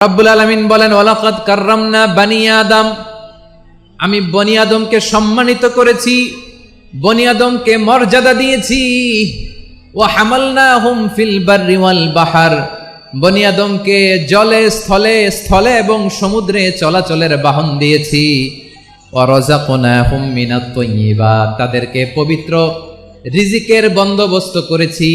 রব্বুল আলমিন বলেন ওলাকাত কার্রামনা বানি আদম। আমি বনি আদমকে সম্মানিত করেছি, বনি আদমকে মর্যাদা দিয়েছি। ও হামালনা হুম ফিল বাররি ওয়াল বাহার। বনি আদমকে জলে, স্থলে স্থলে এবং সমুদ্রে চলাচলের বাহন দিয়েছি। অরজাকোনা হুম মিনাত তাদেরকে পবিত্র রিজিকের বন্দোবস্ত করেছি।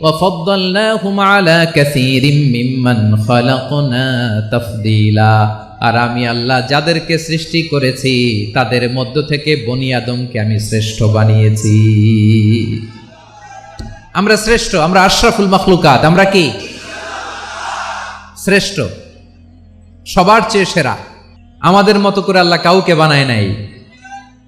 وفضلناهم على كثير ممن خلقنا تفضيلا আর আমি আল্লাহ যাদেরকে সৃষ্টি করেছি তাদের মধ্য থেকে বনি আদমকে আমি শ্রেষ্ঠ বানিয়েছি আমরা শ্রেষ্ঠ আমরা আশরাফুল মখলুকাত আমরা কি শ্রেষ্ঠ সবার চেয়ে সেরা আমাদের মতো করে আল্লাহ কাউকে বানায় নাই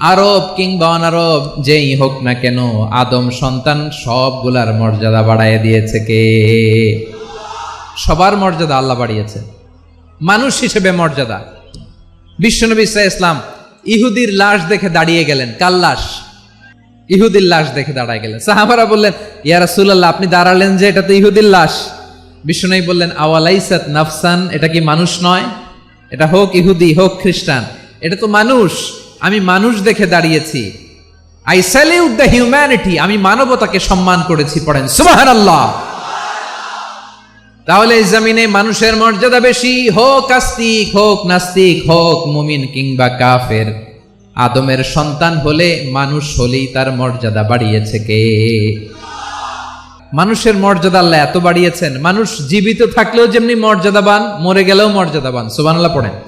আরব কিংবা অনারব, যেই হোক না কেন, আদম সন্তান সবগুলার মর্যাদা বাড়ায় দিয়েছে কে? সবার মর্যাদা আল্লাহ বাড়িয়েছে। মানুষ হিসেবে মর্যাদা। বিশ্বনবী ইসা ইসলাম ইহুদির লাশ দেখে দাঁড়িয়ে গেলেন। কাল লাশ? ইহুদির লাশ দেখে দাঁড়ায় গেলেন। সাহাবারা বললেন, ইয়া রাসূলুল্লাহ, আপনি দাঁড়ালেন যে এটা তো ইহুদির লাশ। বিশ্বনবী বললেন, আওয়ালাইসাত নাফসান, এটা কি মানুষ নয়? এটা হোক ইহুদি, হোক খ্রিস্টান, এটা তো মানুষ। আমি মানুষ দেখে দাঁড়িয়েছি। আই স্যালিউট দ্য হিউম্যানিটি আমি মানবতাকে সম্মান করেছি পড়েন। সুবাহান আল্লাহ তাহলে এই জমিনে মানুষের মর্যাদা বেশি। হোক আস্তিক, হোক নাস্তিক, হোক মুমিন কিংবা কাফের। আদমের সন্তান হলে মানুষ হলেই তার মর্যাদা বাড়িয়েছে কে? মানুষের মর্যাদা আল্লাহ এত বাড়িয়েছেন। মানুষ জীবিত থাকলেও যেমনি মর্যাদাবান, মরে গেলেও মর্যাদাবান। সুবানাল্লাহ পড়েন।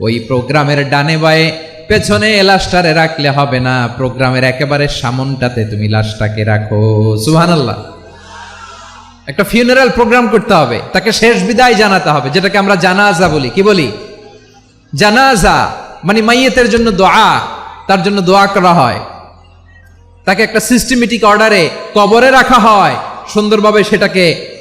ওই প্রোগ্রামের ডানে বায়ে, পেছনে লাশটারে রাখলে হবে না। প্রোগ্রামের একেবারে সামনটাতে তুমি লাশটাকে রাখো। সুহানাল্লাহ একটা ফিউনারাল প্রোগ্রাম করতে হবে। তাকে শেষ বিদায় জানাতে হবে, যেটাকে আমরা জানাজা বলি। কি বলি? জানাজা মানে মাইয়েতের জন্য দোয়া, তার জন্য দোয়া করা হয়। তাকে একটা সিস্টেমেটিক অর্ডারে কবরে রাখা হয়। সুন্দরভাবে সেটাকে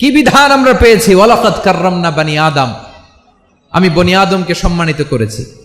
কি বিধান আমরা পেয়েছি? ওয়ালাকাত কার্রামনা বানি আদম। আমি বনি আদমকে সম্মানিত করেছি।